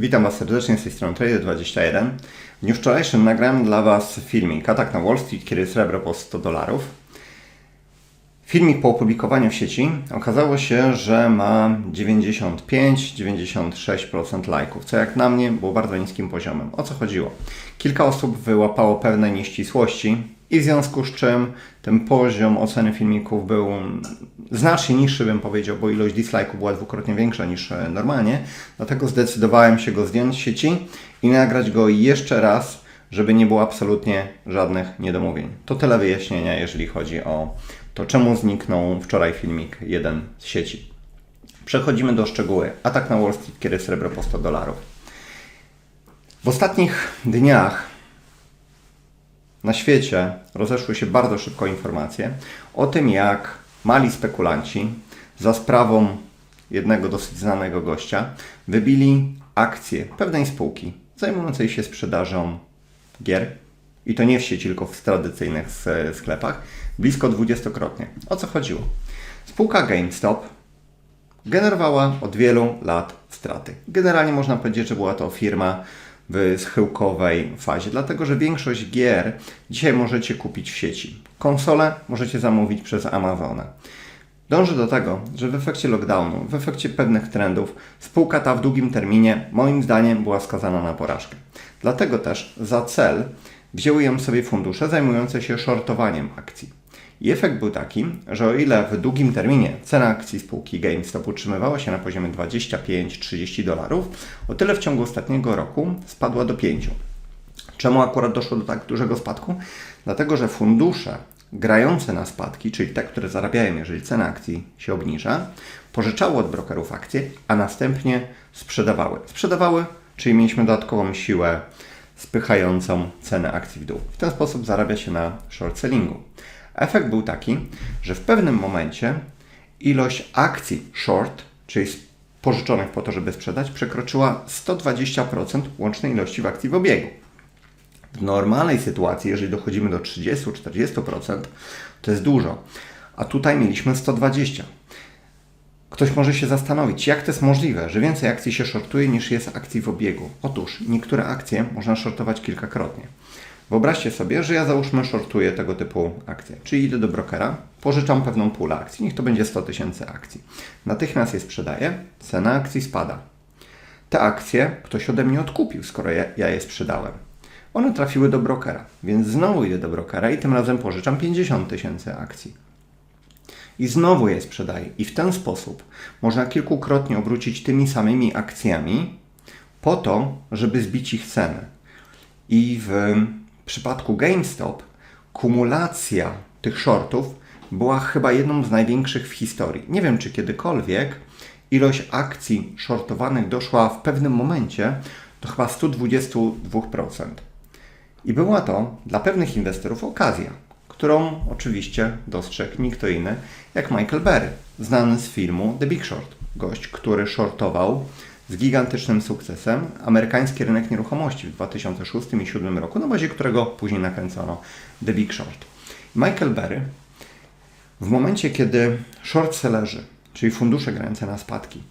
witam Was serdecznie z tej strony Trader21. W dniu wczorajszym nagrałem dla Was filmik Atak na Wall Street, kiedy srebro po 100 dolarów. Filmik po opublikowaniu w sieci okazało się, że ma 95-96% lajków, co jak na mnie było bardzo niskim poziomem. O co chodziło? Kilka osób wyłapało pewne nieścisłości i w związku z czym ten poziom oceny filmików był znacznie niższy, bym powiedział, bo ilość dislike'ów była dwukrotnie większa niż e, normalnie. Dlatego zdecydowałem się go zdjąć z sieci i nagrać go jeszcze raz, żeby nie było absolutnie żadnych niedomówień. To tyle wyjaśnienia, jeżeli chodzi o to, czemu zniknął wczoraj filmik jeden z sieci. Przechodzimy do szczegóły. Atak na Wall Street, kiedy srebro po 100 dolarów. W ostatnich dniach na świecie rozeszły się bardzo szybko informacje o tym, jak mali spekulanci za sprawą jednego dosyć znanego gościa wybili akcje pewnej spółki zajmującej się sprzedażą gier i to nie w sieci, tylko w tradycyjnych sklepach, blisko dwudziestokrotnie. O co chodziło? Spółka GameStop generowała od wielu lat straty. Generalnie można powiedzieć, że była to firma w schyłkowej fazie, dlatego że większość gier dzisiaj możecie kupić w sieci. Konsole możecie zamówić przez Amazona. Dążę do tego, że w efekcie lockdownu, w efekcie pewnych trendów, spółka ta w długim terminie, moim zdaniem, była skazana na porażkę. Dlatego też za cel wzięły ją sobie fundusze zajmujące się shortowaniem akcji. I efekt był taki, że o ile w długim terminie cena akcji spółki GameStop utrzymywała się na poziomie 25-30 dolarów, o tyle w ciągu ostatniego roku spadła do 5. Czemu akurat doszło do tak dużego spadku? Dlatego, że fundusze grające na spadki, czyli te, które zarabiają, jeżeli cena akcji się obniża, pożyczały od brokerów akcje, a następnie sprzedawały. Sprzedawały, czyli mieliśmy dodatkową siłę spychającą cenę akcji w dół. W ten sposób zarabia się na short sellingu. Efekt był taki, że w pewnym momencie ilość akcji short, czyli pożyczonych po to, żeby sprzedać, przekroczyła 120% łącznej ilości w akcji w obiegu. W normalnej sytuacji, jeżeli dochodzimy do 30-40%, to jest dużo, a tutaj mieliśmy 120%. Ktoś może się zastanowić, jak to jest możliwe, że więcej akcji się shortuje niż jest akcji w obiegu. Otóż niektóre akcje można shortować kilkakrotnie. Wyobraźcie sobie, że ja załóżmy shortuję tego typu akcje, czyli idę do brokera, pożyczam pewną pulę akcji, niech to będzie 100 tysięcy akcji. Natychmiast je sprzedaję, cena akcji spada. Te akcje ktoś ode mnie odkupił, skoro ja, ja je sprzedałem. One trafiły do brokera, więc znowu idę do brokera i tym razem pożyczam 50 tysięcy akcji. I znowu je sprzedaję. I w ten sposób można kilkukrotnie obrócić tymi samymi akcjami po to, żeby zbić ich cenę. I w przypadku GameStop kumulacja tych shortów była chyba jedną z największych w historii. Nie wiem, czy kiedykolwiek ilość akcji shortowanych doszła w pewnym momencie do chyba 122%. I była to dla pewnych inwestorów okazja, którą oczywiście dostrzegł nikt inny jak Michael Berry, znany z filmu The Big Short. Gość, który shortował z gigantycznym sukcesem amerykański rynek nieruchomości w 2006 i 2007 roku, na bazie którego później nakręcono The Big Short. Michael Berry w momencie, kiedy shortsellerzy, czyli fundusze grające na spadki,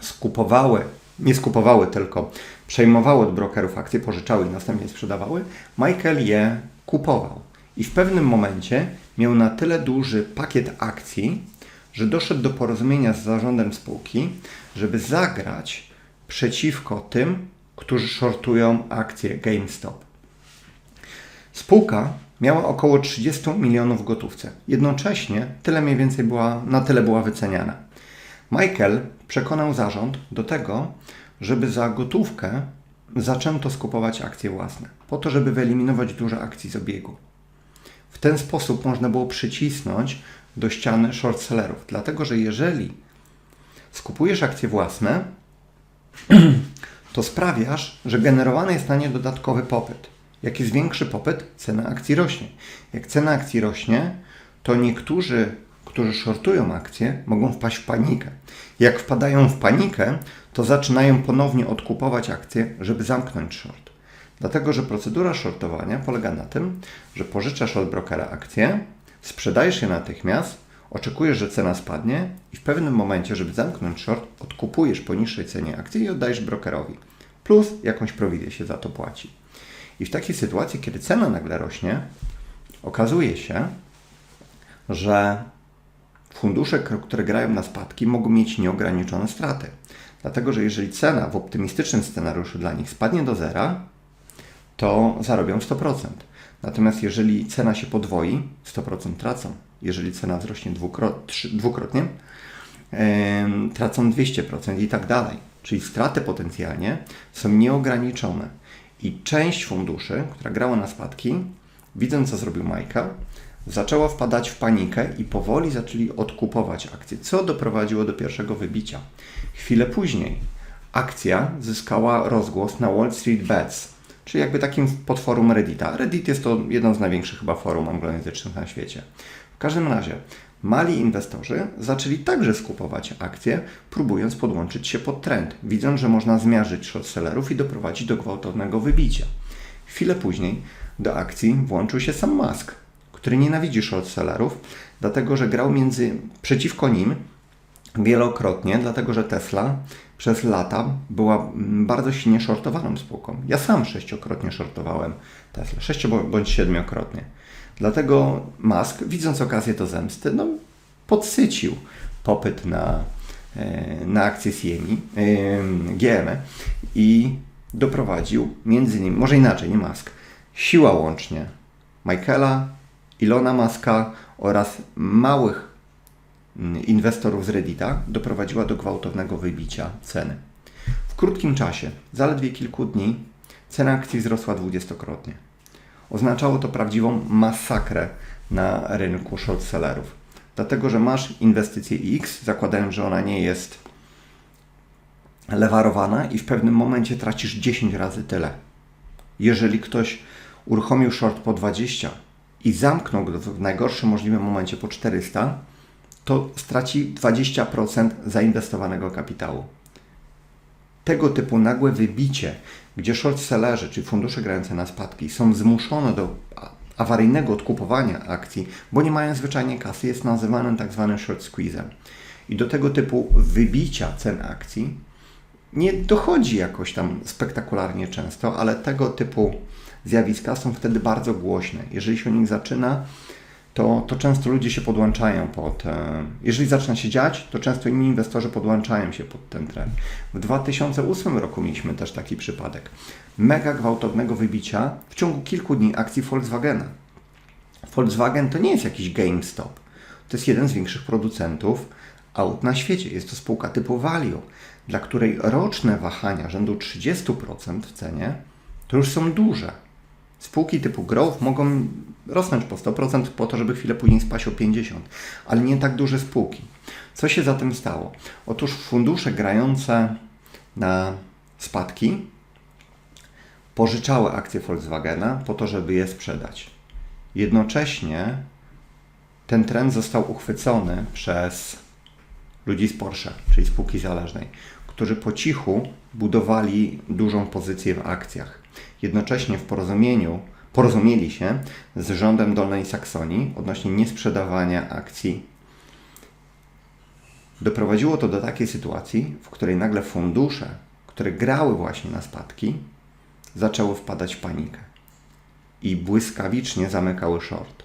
skupowały, nie skupowały, tylko przejmowały od brokerów akcje, pożyczały i następnie sprzedawały, Michael je kupował. I w pewnym momencie miał na tyle duży pakiet akcji, że doszedł do porozumienia z zarządem spółki, żeby zagrać przeciwko tym, którzy shortują akcje GameStop. Spółka miała około 30 milionów gotówce. Jednocześnie tyle mniej więcej była, na tyle była wyceniana. Michael przekonał zarząd do tego, żeby za gotówkę zaczęto skupować akcje własne, po to, żeby wyeliminować duże akcji z obiegu. W ten sposób można było przycisnąć do ściany shortsellerów, dlatego że jeżeli skupujesz akcje własne, to sprawiasz, że generowany jest na nie dodatkowy popyt. Jak jest większy popyt, cena akcji rośnie. Jak cena akcji rośnie, to niektórzy, którzy shortują akcje, mogą wpaść w panikę. Jak wpadają w panikę, to zaczynają ponownie odkupować akcje, żeby zamknąć short. Dlatego, że procedura shortowania polega na tym, że pożyczasz od brokera akcje, sprzedajesz je natychmiast, oczekujesz, że cena spadnie i w pewnym momencie, żeby zamknąć short, odkupujesz po niższej cenie akcji i oddajesz brokerowi. plus jakąś prowizję się za to płaci. I w takiej sytuacji, kiedy cena nagle rośnie, okazuje się, że fundusze, które grają na spadki, mogą mieć nieograniczone straty. Dlatego, że jeżeli cena w optymistycznym scenariuszu dla nich spadnie do zera, to zarobią 100%. Natomiast jeżeli cena się podwoi, 100% tracą. Jeżeli cena wzrośnie dwukrotnie, tracą 200% i tak dalej. Czyli straty potencjalnie są nieograniczone. I część funduszy, która grała na spadki, widząc co zrobił Michael, zaczęła wpadać w panikę i powoli zaczęli odkupować akcje, co doprowadziło do pierwszego wybicia. Chwilę później akcja zyskała rozgłos na Wall Street Bets, czyli jakby takim podforum Reddita. Reddit jest to jedno z największych chyba forum anglojęzycznych na świecie. W każdym razie mali inwestorzy zaczęli także skupować akcje, próbując podłączyć się pod trend, widząc, że można zmiażdżyć shortsellerów i doprowadzić do gwałtownego wybicia. Chwilę później do akcji włączył się sam Musk, który nienawidzi shortsellerów, dlatego że grał między przeciwko nim wielokrotnie, dlatego że Tesla przez lata była mm, bardzo silnie shortowaną spółką. Ja sam sześciokrotnie shortowałem Tesla, sześcio bądź siedmiokrotnie. Dlatego Musk, widząc okazję do zemsty, no, podsycił popyt na, e, na akcje CME, e, GM i doprowadził między innymi, może inaczej, nie Musk, siła łącznie Michaela, Ilona Muska oraz małych inwestorów z Reddita doprowadziła do gwałtownego wybicia ceny. W krótkim czasie, zaledwie kilku dni, cena akcji wzrosła dwudziestokrotnie. Oznaczało to prawdziwą masakrę na rynku shortsellerów. Dlatego, że masz inwestycję X, zakładając, że ona nie jest lewarowana i w pewnym momencie tracisz 10 razy tyle. Jeżeli ktoś uruchomił short po 20 i zamknął go w najgorszym możliwym momencie po 400, to straci 20% zainwestowanego kapitału. Tego typu nagłe wybicie, gdzie shortsellerzy, czyli fundusze grające na spadki, są zmuszone do awaryjnego odkupowania akcji, bo nie mają zwyczajnie kasy, jest nazywanym tak zwanym short squeezem. I do tego typu wybicia cen akcji nie dochodzi jakoś tam spektakularnie często, ale tego typu zjawiska są wtedy bardzo głośne. Jeżeli się o nich zaczyna, to, to często ludzie się podłączają pod. Jeżeli zaczyna się dziać, to często inni inwestorzy podłączają się pod ten trend. W 2008 roku mieliśmy też taki przypadek mega gwałtownego wybicia w ciągu kilku dni akcji Volkswagena. Volkswagen to nie jest jakiś GameStop. To jest jeden z większych producentów aut na świecie. Jest to spółka typu Value, dla której roczne wahania rzędu 30% w cenie to już są duże. Spółki typu Growth mogą rosnąć po 100% po to, żeby chwilę później spaść o 50%, ale nie tak duże spółki. Co się zatem stało? Otóż fundusze grające na spadki pożyczały akcje Volkswagena po to, żeby je sprzedać. Jednocześnie ten trend został uchwycony przez ludzi z Porsche, czyli spółki zależnej, którzy po cichu budowali dużą pozycję w akcjach. Jednocześnie w porozumieniu porozumieli się z rządem Dolnej Saksonii odnośnie niesprzedawania akcji. Doprowadziło to do takiej sytuacji, w której nagle fundusze, które grały właśnie na spadki, zaczęły wpadać w panikę i błyskawicznie zamykały short.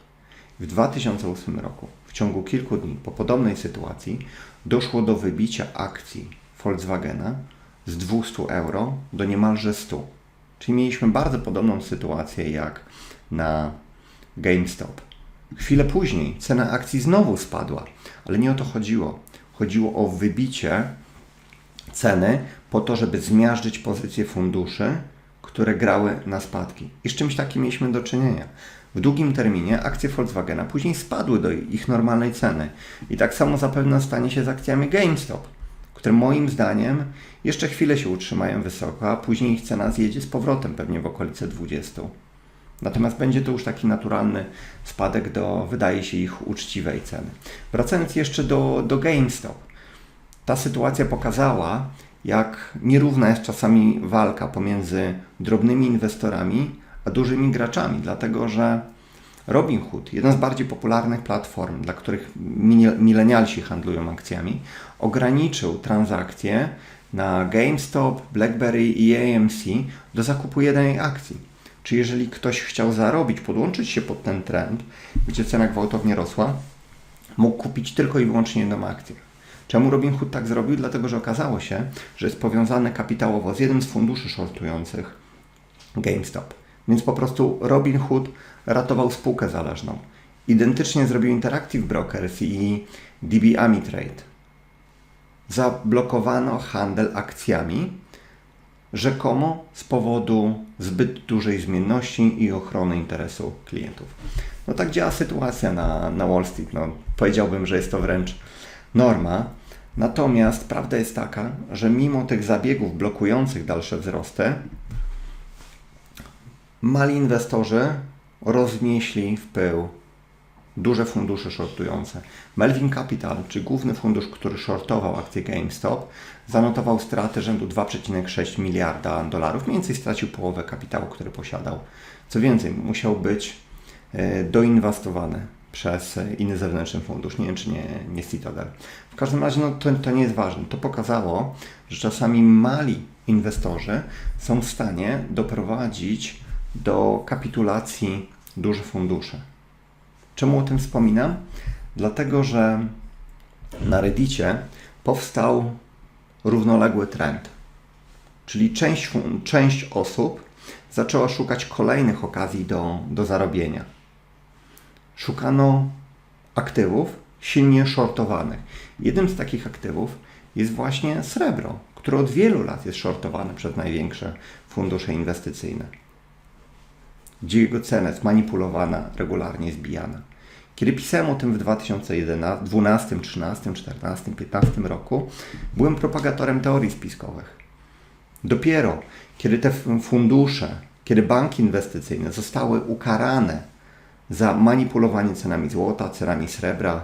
W 2008 roku, w ciągu kilku dni po podobnej sytuacji, doszło do wybicia akcji Volkswagena z 200 euro do niemalże 100. Czyli mieliśmy bardzo podobną sytuację jak na GameStop. Chwilę później cena akcji znowu spadła, ale nie o to chodziło. Chodziło o wybicie ceny po to, żeby zmiażdżyć pozycje funduszy, które grały na spadki. I z czymś takim mieliśmy do czynienia. W długim terminie akcje Volkswagena później spadły do ich normalnej ceny. I tak samo zapewne stanie się z akcjami GameStop, które moim zdaniem jeszcze chwilę się utrzymają wysoko, a później ich cena zjedzie z powrotem pewnie w okolice 20. Natomiast będzie to już taki naturalny spadek do, wydaje się, ich uczciwej ceny. Wracając jeszcze do, do GameStop. Ta sytuacja pokazała, jak nierówna jest czasami walka pomiędzy drobnymi inwestorami a dużymi graczami, dlatego że Robinhood, jedna z bardziej popularnych platform, dla których milenialsi handlują akcjami, ograniczył transakcje na GameStop, BlackBerry i AMC do zakupu jednej akcji. Czy jeżeli ktoś chciał zarobić, podłączyć się pod ten trend, gdzie cena gwałtownie rosła, mógł kupić tylko i wyłącznie jedną akcję. Czemu Robinhood tak zrobił? Dlatego, że okazało się, że jest powiązany kapitałowo z jednym z funduszy shortujących GameStop. Więc po prostu Robinhood ratował spółkę zależną. Identycznie zrobił Interactive Brokers i DB Amitrade. Zablokowano handel akcjami, rzekomo z powodu zbyt dużej zmienności i ochrony interesu klientów. No tak działa sytuacja na, na Wall Street. No, powiedziałbym, że jest to wręcz norma. Natomiast prawda jest taka, że mimo tych zabiegów blokujących dalsze wzrosty, mali inwestorzy roznieśli w pył duże fundusze shortujące. Melvin Capital, czy główny fundusz, który shortował akcje GameStop, zanotował straty rzędu 2,6 miliarda dolarów. Mniej więcej stracił połowę kapitału, który posiadał. Co więcej, musiał być e, doinwestowany przez inny zewnętrzny fundusz, nie wiem czy nie, nie Citadel. W każdym razie no, to, to nie jest ważne. To pokazało, że czasami mali inwestorzy są w stanie doprowadzić do kapitulacji dużych funduszy. Czemu o tym wspominam? Dlatego, że na Reddicie powstał równoległy trend. Czyli część, część osób zaczęła szukać kolejnych okazji do, do zarobienia. Szukano aktywów silnie shortowanych. Jednym z takich aktywów jest właśnie srebro, które od wielu lat jest shortowane przez największe fundusze inwestycyjne gdzie jego cena jest manipulowana, regularnie zbijana. Kiedy pisałem o tym w 2011, 12, 13, 14, 15 roku, byłem propagatorem teorii spiskowych. Dopiero kiedy te fundusze, kiedy banki inwestycyjne zostały ukarane za manipulowanie cenami złota, cenami srebra,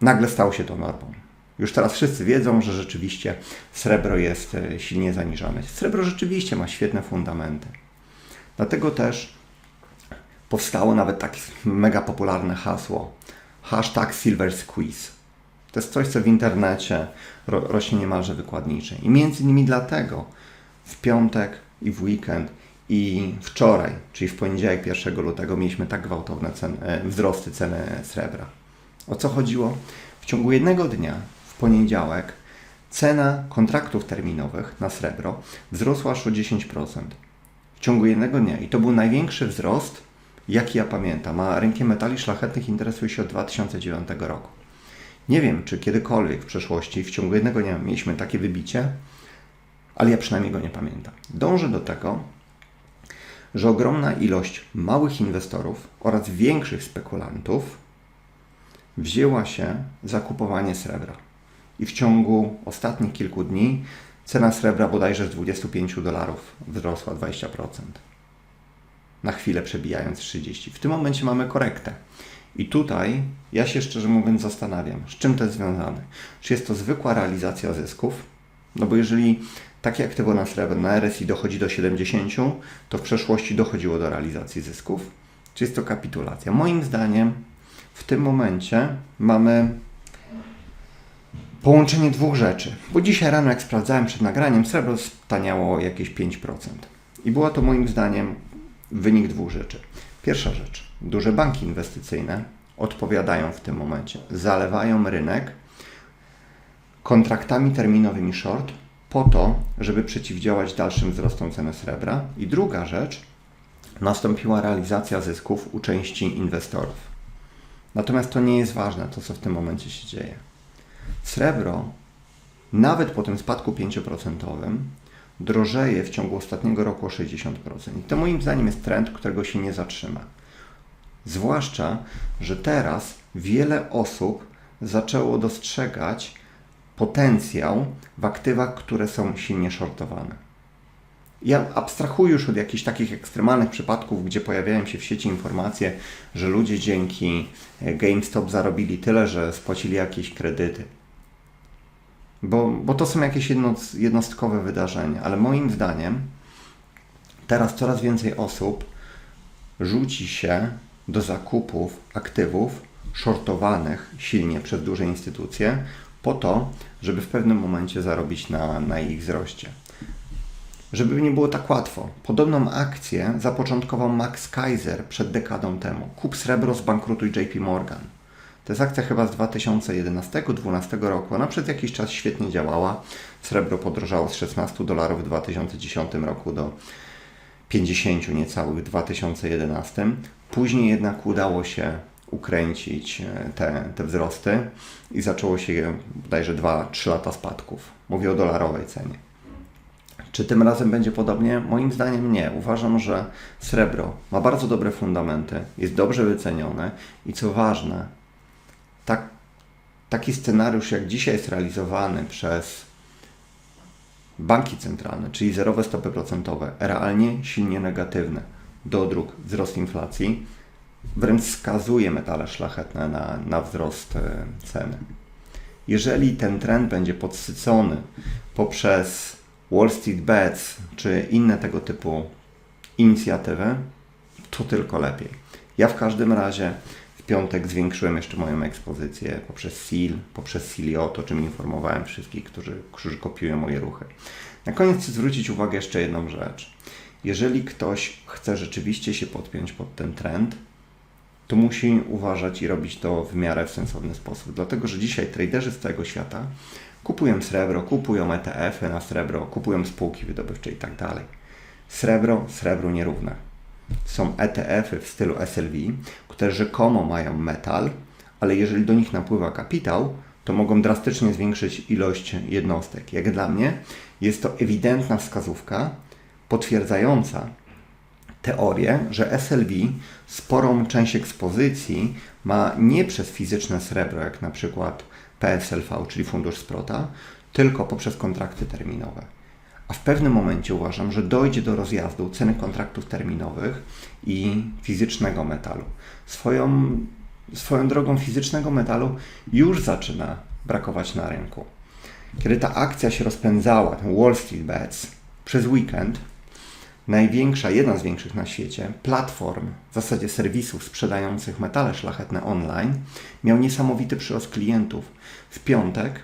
nagle stało się to normą. Już teraz wszyscy wiedzą, że rzeczywiście srebro jest e, silnie zaniżone. Srebro rzeczywiście ma świetne fundamenty. Dlatego też powstało nawet takie mega popularne hasło hashtag Silver Squeeze. To jest coś, co w internecie ro rośnie niemalże wykładnicze. I między innymi dlatego w piątek i w weekend i wczoraj, czyli w poniedziałek 1 lutego mieliśmy tak gwałtowne ceny, wzrosty ceny srebra. O co chodziło? W ciągu jednego dnia, w poniedziałek, cena kontraktów terminowych na srebro wzrosła aż o 10% ciągu jednego dnia. I to był największy wzrost, jaki ja pamiętam. A rynkiem metali szlachetnych interesuje się od 2009 roku. Nie wiem, czy kiedykolwiek w przeszłości w ciągu jednego dnia mieliśmy takie wybicie, ale ja przynajmniej go nie pamiętam. Dążę do tego, że ogromna ilość małych inwestorów oraz większych spekulantów wzięła się za kupowanie srebra. I w ciągu ostatnich kilku dni Cena srebra bodajże z 25 dolarów wzrosła 20%. Na chwilę przebijając 30. W tym momencie mamy korektę. I tutaj ja się szczerze mówiąc zastanawiam, z czym to jest związane. Czy jest to zwykła realizacja zysków? No bo jeżeli takie aktywo na srebro na RSI dochodzi do 70, to w przeszłości dochodziło do realizacji zysków. Czy jest to kapitulacja? Moim zdaniem w tym momencie mamy połączenie dwóch rzeczy. Bo dzisiaj rano, jak sprawdzałem przed nagraniem, srebro staniało jakieś 5%. I było to moim zdaniem wynik dwóch rzeczy. Pierwsza rzecz. Duże banki inwestycyjne odpowiadają w tym momencie. Zalewają rynek kontraktami terminowymi short po to, żeby przeciwdziałać dalszym wzrostom ceny srebra. I druga rzecz, nastąpiła realizacja zysków u części inwestorów. Natomiast to nie jest ważne, to co w tym momencie się dzieje. Srebro, nawet po tym spadku 5%, drożeje w ciągu ostatniego roku o 60%. I to moim zdaniem jest trend, którego się nie zatrzyma. Zwłaszcza, że teraz wiele osób zaczęło dostrzegać potencjał w aktywach, które są silnie shortowane. Ja abstrahuję już od jakichś takich ekstremalnych przypadków, gdzie pojawiają się w sieci informacje, że ludzie dzięki GameStop zarobili tyle, że spłacili jakieś kredyty bo, bo to są jakieś jednostkowe wydarzenia, ale moim zdaniem teraz coraz więcej osób rzuci się do zakupów aktywów shortowanych silnie przez duże instytucje po to, żeby w pewnym momencie zarobić na, na ich wzroście. Żeby nie było tak łatwo, podobną akcję zapoczątkował Max Kaiser przed dekadą temu. Kup srebro, zbankrutuj JP Morgan. To jest akcja chyba z 2011-2012 roku. Ona przez jakiś czas świetnie działała. Srebro podrożało z 16 dolarów w 2010 roku do 50 niecałych w 2011. Później jednak udało się ukręcić e, te, te wzrosty i zaczęło się bodajże 2-3 lata spadków. Mówię o dolarowej cenie. Czy tym razem będzie podobnie? Moim zdaniem nie. Uważam, że srebro ma bardzo dobre fundamenty, jest dobrze wycenione i co ważne, tak, taki scenariusz jak dzisiaj jest realizowany przez banki centralne, czyli zerowe stopy procentowe, realnie silnie negatywne, dodruk, wzrost inflacji, wręcz skazuje metale szlachetne na, na wzrost e, ceny. Jeżeli ten trend będzie podsycony poprzez Wall Street Bets czy inne tego typu inicjatywy, to tylko lepiej. Ja w każdym razie w piątek zwiększyłem jeszcze moją ekspozycję poprzez SEAL, poprzez Siliot, o czym informowałem wszystkich, którzy, którzy kopiują moje ruchy. Na koniec chcę zwrócić uwagę jeszcze jedną rzecz. Jeżeli ktoś chce rzeczywiście się podpiąć pod ten trend, to musi uważać i robić to w miarę w sensowny sposób. Dlatego, że dzisiaj traderzy z całego świata kupują srebro, kupują ETF-y na srebro, kupują spółki wydobywcze i tak dalej. Srebro srebru nierówne. Są ETF-y w stylu SLV, które rzekomo mają metal, ale jeżeli do nich napływa kapitał, to mogą drastycznie zwiększyć ilość jednostek. Jak dla mnie jest to ewidentna wskazówka potwierdzająca teorię, że SLV sporą część ekspozycji ma nie przez fizyczne srebro, jak na przykład PSLV, czyli Fundusz Sprota, tylko poprzez kontrakty terminowe. A w pewnym momencie uważam, że dojdzie do rozjazdu ceny kontraktów terminowych i fizycznego metalu. Swoją, swoją drogą fizycznego metalu już zaczyna brakować na rynku. Kiedy ta akcja się rozpędzała, ten Wall Street Bets, przez weekend, największa, jedna z większych na świecie, platform, w zasadzie serwisów sprzedających metale szlachetne online, miał niesamowity przyrost klientów. W piątek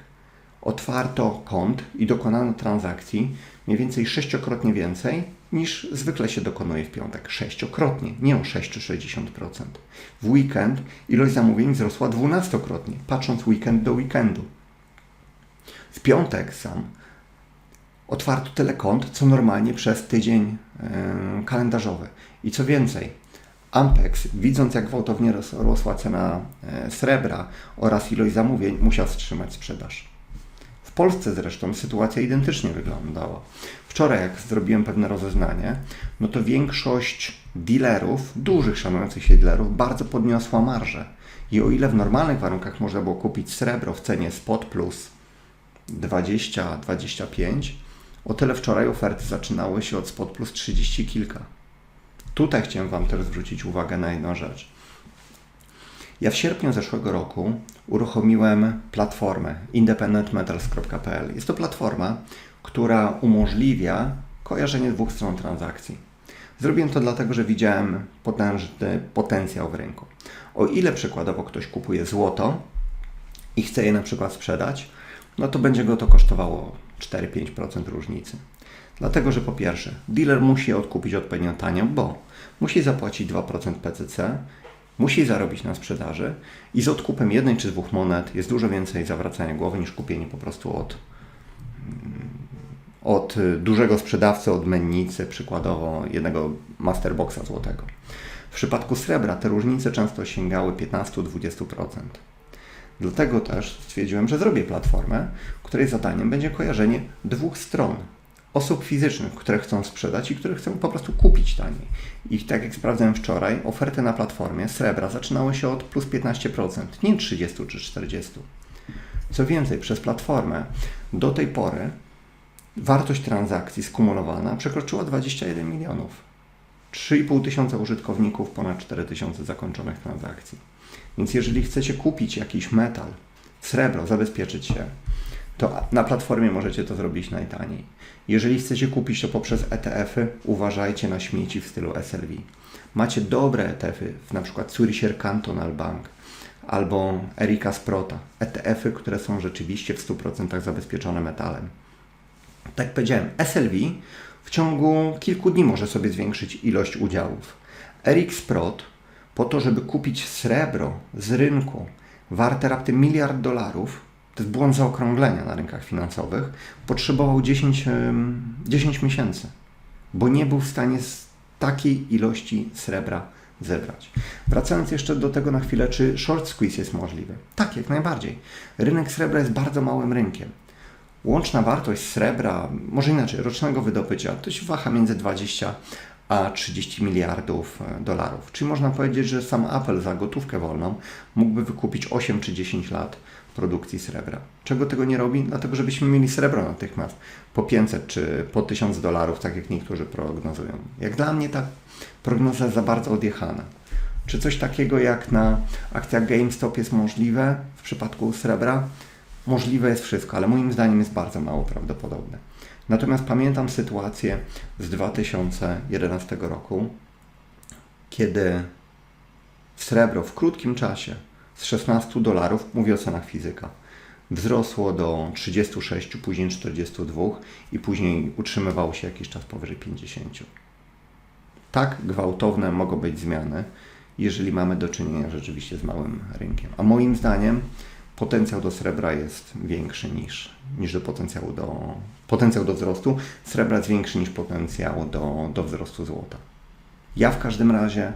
otwarto kont i dokonano transakcji mniej więcej sześciokrotnie więcej niż zwykle się dokonuje w piątek. Sześciokrotnie, nie o 6 czy 60%. W weekend ilość zamówień wzrosła dwunastokrotnie, patrząc weekend do weekendu. W piątek sam otwarto tyle kont, co normalnie przez tydzień yy, kalendarzowy. I co więcej, Ampex, widząc jak gwałtownie rosła cena yy, srebra oraz ilość zamówień, musiał wstrzymać sprzedaż. W Polsce zresztą sytuacja identycznie wyglądała. Wczoraj, jak zrobiłem pewne rozeznanie, no to większość dealerów, dużych szanujących się dealerów, bardzo podniosła marżę. I o ile w normalnych warunkach można było kupić srebro w cenie spot plus 20-25, o tyle wczoraj oferty zaczynały się od spot plus 30 kilka. Tutaj chciałem Wam też zwrócić uwagę na jedną rzecz. Ja w sierpniu zeszłego roku uruchomiłem platformę independentmetals.pl. Jest to platforma, która umożliwia kojarzenie dwóch stron transakcji. Zrobiłem to dlatego, że widziałem potężny potencjał w rynku. O ile przykładowo ktoś kupuje złoto i chce je na przykład sprzedać, no to będzie go to kosztowało 4-5% różnicy. Dlatego, że po pierwsze, dealer musi odkupić odpowiednio tanio, bo musi zapłacić 2% PCC, musi zarobić na sprzedaży i z odkupem jednej czy dwóch monet jest dużo więcej zawracania głowy niż kupienie po prostu od, od dużego sprzedawcy, od mennicy, przykładowo jednego masterboxa złotego. W przypadku srebra te różnice często sięgały 15-20%. Dlatego też stwierdziłem, że zrobię platformę, której zadaniem będzie kojarzenie dwóch stron. Osób fizycznych, które chcą sprzedać i które chcą po prostu kupić taniej. I tak jak sprawdzałem wczoraj, oferty na platformie srebra zaczynały się od plus 15%, nie 30 czy 40. Co więcej, przez platformę do tej pory wartość transakcji skumulowana przekroczyła 21 milionów. 3,5 tysiąca użytkowników, ponad 4 tysiące zakończonych transakcji. Więc jeżeli chcecie kupić jakiś metal, srebro, zabezpieczyć się, to na platformie możecie to zrobić najtaniej. Jeżeli chcecie kupić to poprzez ETF-y, uważajcie na śmieci w stylu SLV. Macie dobre ETF-y, na przykład Zuricher Cantonal Bank albo Erika Sprota. ETF-y, które są rzeczywiście w 100% zabezpieczone metalem. Tak powiedziałem, SLV w ciągu kilku dni może sobie zwiększyć ilość udziałów. Eric Sprott po to, żeby kupić srebro z rynku warte raptem miliard dolarów, to jest błąd zaokrąglenia na rynkach finansowych, potrzebował 10, em, 10 miesięcy, bo nie był w stanie takiej ilości srebra zebrać. Wracając jeszcze do tego na chwilę, czy short squeeze jest możliwy? Tak, jak najbardziej. Rynek srebra jest bardzo małym rynkiem. Łączna wartość srebra, może inaczej, rocznego wydobycia, to się waha między 20 a 30 miliardów e, dolarów. Czyli można powiedzieć, że sam Apple za gotówkę wolną mógłby wykupić 8 czy 10 lat produkcji srebra. Czego tego nie robi? Dlatego, żebyśmy mieli srebro natychmiast po 500 czy po 1000 dolarów, tak jak niektórzy prognozują. Jak dla mnie ta prognoza jest za bardzo odjechana. Czy coś takiego jak na akcjach GameStop jest możliwe w przypadku srebra? Możliwe jest wszystko, ale moim zdaniem jest bardzo mało prawdopodobne. Natomiast pamiętam sytuację z 2011 roku, kiedy srebro w krótkim czasie z 16 dolarów, mówię o cenach fizyka, wzrosło do 36, później 42 i później utrzymywało się jakiś czas powyżej 50. Tak gwałtowne mogą być zmiany, jeżeli mamy do czynienia rzeczywiście z małym rynkiem. A moim zdaniem potencjał do srebra jest większy niż, niż do potencjału do potencjał do wzrostu srebra jest większy niż potencjał do, do wzrostu złota. Ja w każdym razie,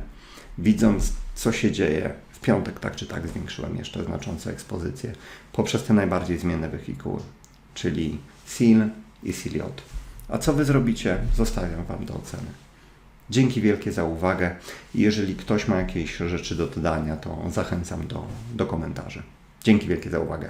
widząc co się dzieje w piątek, tak czy tak zwiększyłem jeszcze znacząco ekspozycję poprzez te najbardziej zmienne wehikuły, czyli SIL i SILJ. A co Wy zrobicie, zostawiam Wam do oceny. Dzięki wielkie za uwagę i jeżeli ktoś ma jakieś rzeczy do dodania, to zachęcam do, do komentarzy. Dzięki wielkie za uwagę.